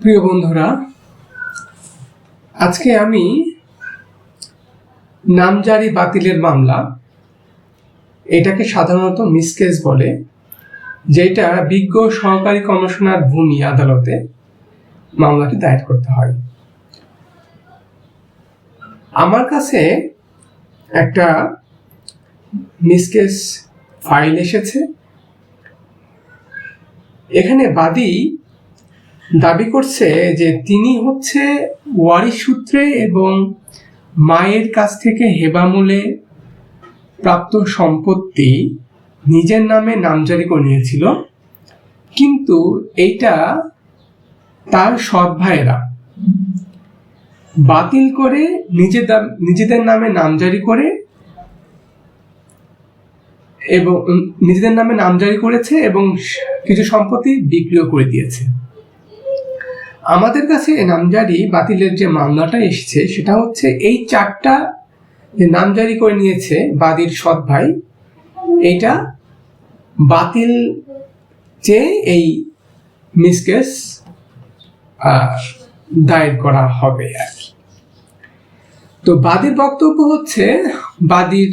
প্রিয় বন্ধুরা, আজকে আমি নামজারি বাতিলের মামলা, এটাকে সাধারণত মিসকেস বলে, যেটা বিজ্ঞ সহকারী কমিশনার ভূমি আদালতে মামলাটি দায়ের করতে হয়। আমার কাছে একটা মিসকেস ফাইল এসেছে। এখানে বাদী দাবি করছে যে তিনি হচ্ছে ওয়ারিশ সূত্রে এবং মায়ের কাছ থেকে হেবামূলে প্রাপ্ত সম্পত্তি নিজের নামে নামজারি করে নিয়েছিল। কিন্তু এইটা তার সৎ ভাইয়েরা বাতিল করে নিজেদের নিজেদের নামে নামজারি করে এবং, নিজেদের নামে নামজারি করেছে এবং কিছু সম্পত্তি বিক্রিও করে দিয়েছে। আমাদের কাছে নামজারি বাতিলের যে মামলাটা এসেছে, সেটা হচ্ছে এই চারটা যে নামজারি করে নিয়েছে বাদীর সৎ ভাই, এইটা বাতিল চেয়ে এই মিসকেস দায়ের করা হবে আর কি। তো বাদীর বক্তব্য হচ্ছে বাদীর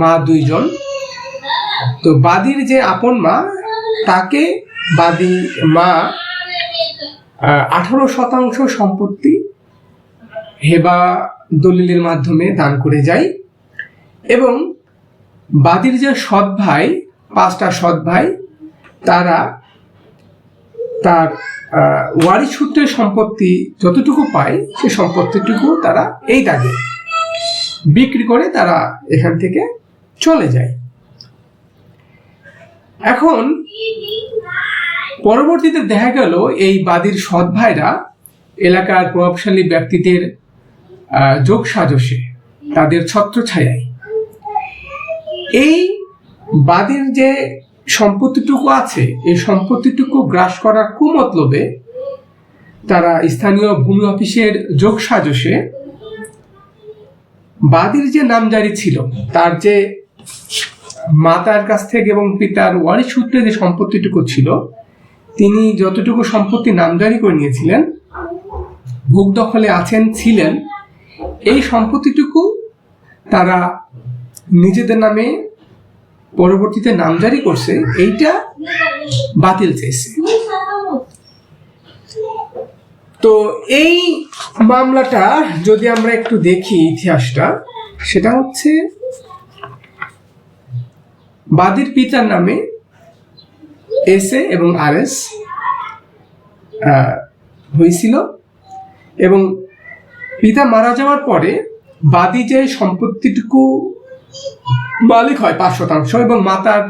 মা দুইজন তো বাদীর যে আপন মা, তাকে বাদী মা আঠারো শতাংশ সম্পত্তি হেবা দলিলের মাধ্যমে দান করে যায় এবং বাদির যে সৎ ভাই পাঁচটা সৎ ভাই তারা তার আহ, ওয়ারিশ সূত্রের সম্পত্তি যতটুকু পায় সে সম্পত্তিটুকু তারা এই দাগে বিক্রি করে তারা এখান থেকে চলে যায়। এখন পরবর্তীতে দেখা গেল এই বাদীর সৎ ভাইরা এলাকার প্রভাবশালী ব্যক্তিদের যোগ সাজসে তাদের ছত্রছায়ায়। এই বাদীর যে সম্পত্তিটুকু আছে, এই সম্পত্তিটুকু গ্রাস করার কুমতলবে তারা স্থানীয় ভূমি অফিসের যোগ সাজসে বাদীর যে নামজারি ছিল, তার যে মাতার কাছ থেকে এবং পিতার ওয়ারিশ সূত্রে যে সম্পত্তিটুকু ছিল তিনি যতটুকু সম্পত্তি নামজারি করে নিয়েছিলেন, ভোগ দখলে আছেন, ছিলেন, এই সম্পত্তিটুকু তারা নিজেদের নামে পরবর্তীতে নামজারি করছে, এইটা বাতিল চেয়েছে তো এই মামলাটা যদি আমরা একটু দেখি ইতিহাসটা, সেটা হচ্ছে বাদীর পিতার নামে এস এ এবং আর এস হয়েছিল। এবং পিতা মারা যাওয়ার পরে বাদী যে সম্পত্তিটুকু মালিক হয়, পাঁচ শতাংশ, এবং মাতার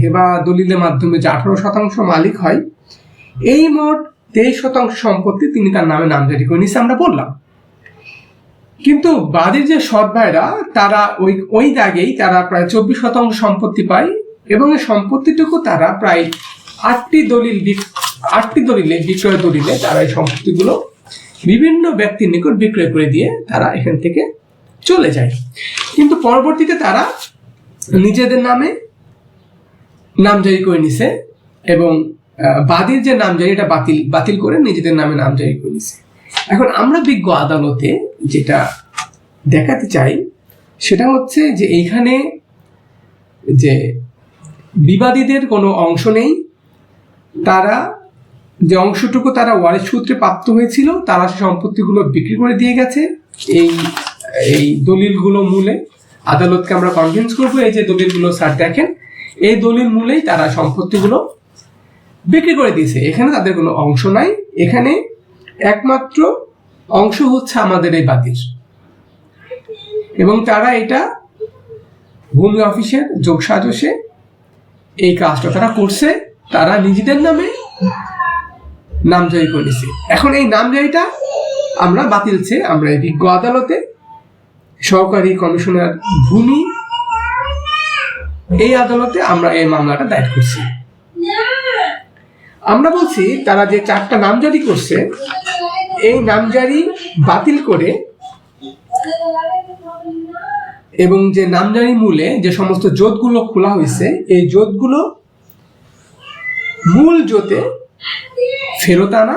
হেবা দলিলের মাধ্যমে যে আঠারো শতাংশ মালিক হয়, এই মোট তেইশ শতাংশ সম্পত্তি তিনি তার নামে নামজারি করে নিছে আমরা বললাম, কিন্তু বাদীর যে সৎ ভাইরা, তারা ওই ওই দাগেই তারা প্রায় চব্বিশ শতাংশ সম্পত্তি পায়। এবং এই সম্পত্তিটুকু তারা প্রায় আটটি দলিল আটটি দলিলে, বিক্রয় দলিলে তারা এই সম্পত্তিগুলো বিভিন্ন ব্যক্তির নিকট বিক্রয় করে দিয়ে তারা এখান থেকে চলে যায়। কিন্তু পরবর্তীতে তারা নিজেদের নামে নামজারি করে নিছে এবং বাদীর যে নামজারি, এটা বাতিল বাতিল করে নিজেদের নামে নামজারি করে নিছে। এখন আমরা বিজ্ঞ আদালতে যেটা দেখাতে চাই, সেটা হচ্ছে যে এইখানে যে বিবাদীদের কোনো অংশ নেই। তারা যে অংশটুকু তারা ওয়ারিশ সূত্রে প্রাপ্ত হয়েছিল, তারা সে সম্পত্তিগুলো বিক্রি করে দিয়ে গেছে। এই এই দলিলগুলো মূলে আদালতকে আমরা কনভিন্স করব, এই যে দলিলগুলো, স্যার দেখেন, এই দলিল মূলেই তারা সম্পত্তিগুলো বিক্রি করে দিয়েছে। এখানে তাদের কোনো অংশ নাই। এখানে একমাত্র অংশ হচ্ছে আমাদের এই বাতির এবং তারা এটা ভূমি অফিসের যোগ সাজসে এই কাজটা তারা করছে, তারা নিজেদের নামে নামজারি করে নিছে। এখন এই নামজারিটা আমরা বাতিল চেয়ে আমরা এই বিজ্ঞ আদালতে সহকারী কমিশনার ভূমি, এই আদালতে আমরা এই মামলাটা দায়ের করছি। আমরা বলছি, তারা যে চারটা নামজারি করছে, এই নামজারি বাতিল করে এবং যে নামজারি মূলে যে সমস্ত জোতগুলো খোলা হয়েছে, এই জোতগুলো মূল জোতে ফেরত আনা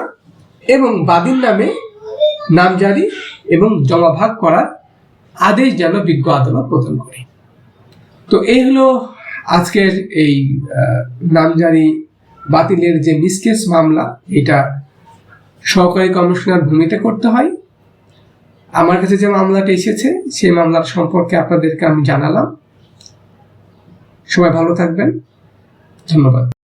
এবং বাদীর নামে নামজারি এবং জমা ভাগ করার আদেশ যেন বিজ্ঞ আদালত প্রদান করে। তো এই হলো আজকের এই নামজারি বাতিলের যে মিসকেস মামলা, এটা সহকারী কমিশনার ভূমিতে করতে হয়। আমার কাছে যে মামলাটা এসেছে, সেই মামলার সম্পর্কে আপনাদেরকে আমি জানালাম। সবাই ভালো থাকবেন। ধন্যবাদ।